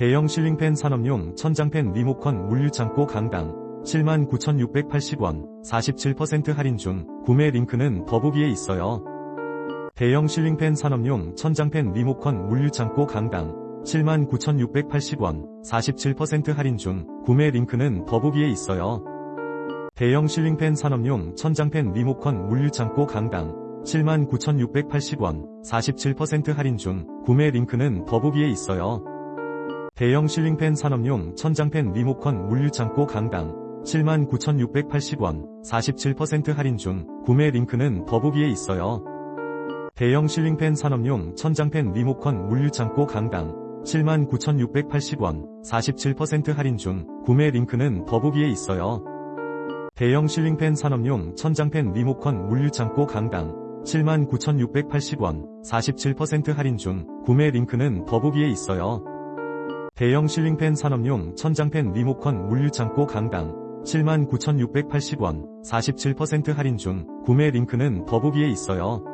대형 실링팬 산업용 천장팬 리모컨 물류창고 강당 79,680원 47% 할인 중 구매 링크는 더보기에 있어요. 대형 실링팬 산업용 천장팬 리모컨 물류창고 강당 79,680원 47% 할인 중 구매 링크는 더보기에 있어요. 대형 실링팬 산업용 천장팬 리모컨 물류창고 강당 79,680원 47% 할인 중 구매 링크는 더보기에 있어요. 대형 실링팬 산업용 천장팬 리모컨 물류창고 강당 79,680원 47% 할인 중 구매 링크는 더보기에 있어요. 대형 실링팬 산업용 천장팬 리모컨 물류창고 강당 79,680원 47% 할인 중 구매 링크는 더보기에 있어요. 대형 실링팬 산업용 천장팬 리모컨 물류창고 강당 79,680원 47% 할인 중 구매 링크는 더보기에 있어요. 대형 실링팬 산업용 천장팬 리모컨 물류창고 강당 79,680원 47% 할인 중 구매 링크는 더보기에 있어요.